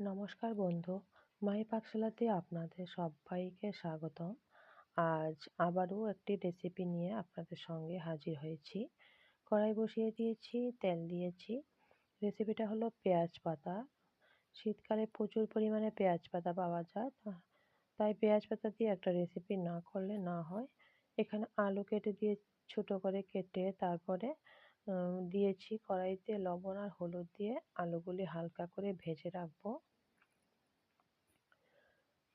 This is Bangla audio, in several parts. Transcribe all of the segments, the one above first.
নমস্কার বন্ধু। মাই পাকশালাতে আপনাদের সবাইকে স্বাগতম। আজ আবারও একটি রেসিপি নিয়ে আপনাদের সঙ্গে হাজির হয়েছি। কড়াই বসিয়ে দিয়েছি, তেল দিয়েছি। রেসিপিটা হলো পেঁয়াজ পাতা। শীতকালে প্রচুর পরিমাণে পেঁয়াজ পাতা পাওয়া যায় তাই পেঁয়াজ পাতা দিয়ে একটা রেসিপি না করলে না হয়। এখানে আলু কেটে দিয়ে ছোট করে কেটে তারপরে দিয়েছি কড়াইতে লবণ আর হলুদ দিয়ে। আলুগুলি হালকা করে ভেজে রাখব।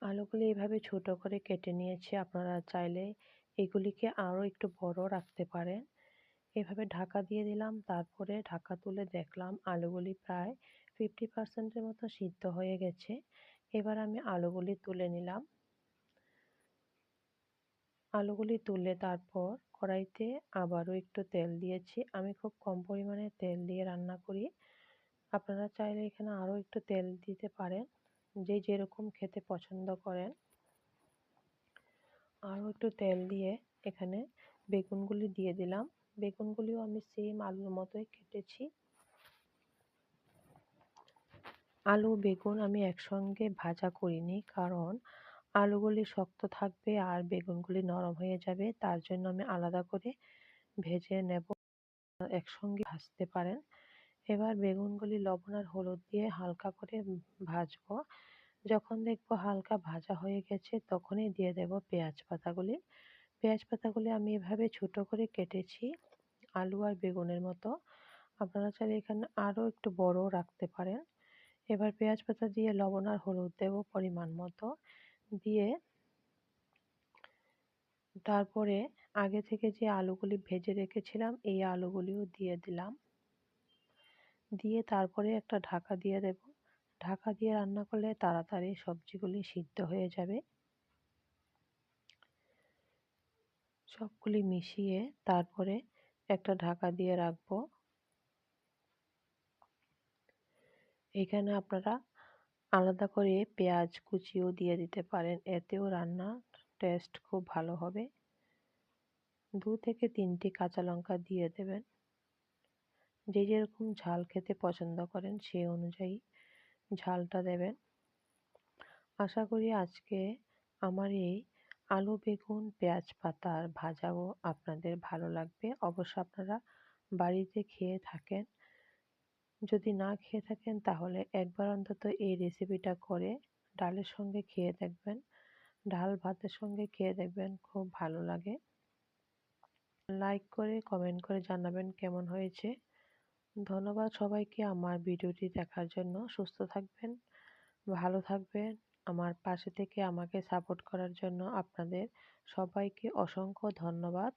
আলুগুলি এইভাবে ছোট করে কেটে নিয়েছি। আপনারা চাইলে এগুলিকে আরও একটু বড় রাখতে পারেন। এভাবে ঢাকা দিয়ে দিলাম। তারপরে ঢাকা তুলে দেখলাম আলুগুলি প্রায় ফিফটি পার্সেন্টের মতো সিদ্ধ হয়ে গেছে। এবার আমি আলুগুলি তুলে নিলাম। আলুগুলি তুলে তারপর কড়াইতে আবারও একটু তেল দিয়েছি। আমি খুব কম পরিমাণে তেল দিয়ে রান্না করি। আপনারা চাইলে এখানে আরও একটু তেল দিতে পারেন। যে যেরকম খেতে পছন্দ করেন। আরও একটু তেল দিয়ে এখানে বেগুনগুলি দিয়ে দিলাম। বেগুনগুলিও আমি সেম আলুর মতোই কেটেছি। আলু, বেগুন আমি একসঙ্গে ভাজা করিনি। কারণ আলুগুলি শক্ত থাকবে আর বেগুনগুলি নরম হয়ে যাবে। তার জন্য আমি আলাদা করে ভেজে নেব। একসঙ্গে ভাজতে পারেন। এবার বেগুনগুলি লবণ আর হলুদ দিয়ে হালকা করে ভাজবো। যখন দেখব হালকা ভাজা হয়ে গেছে, তখনই দিয়ে দেব পেঁয়াজ পাতাগুলি। পেঁয়াজ পাতাগুলি আমি এভাবে ছোট করে কেটেছি আলু আর বেগুনের মতো। আপনারা চাইলে এখানে আরও একটু বড় রাখতে পারেন। এবার পেঁয়াজ পাতা দিয়ে লবণ আর হলুদ দেব পরিমাণ মতো। দিয়ে তারপরে আগে থেকে যে আলুগুলি ভেজে রেখেছিলাম, এই আলুগুলিও দিয়ে দিলাম। দিয়ে তারপরে একটা ঢাকা দিয়ে দেব। ঢাকা দিয়ে রান্না করলে তাড়াতাড়ি সবজিগুলি সিদ্ধ হয়ে যাবে। সবগুলি মিশিয়ে তারপরে একটা ঢাকা দিয়ে রাখব। এখানে আপনারা আলাদা করে পেঁয়াজ কুচিও দিয়ে দিতে পারেন। এতেও রান্নার টেস্ট খুব ভালো হবে। দু থেকে তিনটি কাঁচা লঙ্কা দিয়ে দেবেন। যে যেরকম ঝাল খেতে পছন্দ করেন সেই অনুযায়ী ঝালটা দেবেন। আশা করি আজকে আমার এই আলু, বেগুন, পেঁয়াজ পাতার ভাজাও আপনাদের ভালো লাগবে। অবশ্য আপনারা বাড়িতে খেয়ে থাকেন। যদি না খেয়ে থাকেন, তাহলে একবার অন্তত এই রেসিপিটা করে ডালের সঙ্গে খেয়ে দেখবেন। ডাল ভাতের সঙ্গে খেয়ে দেখবেন, খুব ভালো লাগে। লাইক করে কমেন্ট করে জানাবেন কেমন হয়েছে। ধন্যবাদ সবাইকে আমার ভিডিওটি দেখার জন্য। সুস্থ থাকবেন, ভালো থাকবেন। আমার পাশে থেকে আমাকে সাপোর্ট করার জন্য আপনাদের সবাইকে অসংখ্য ধন্যবাদ।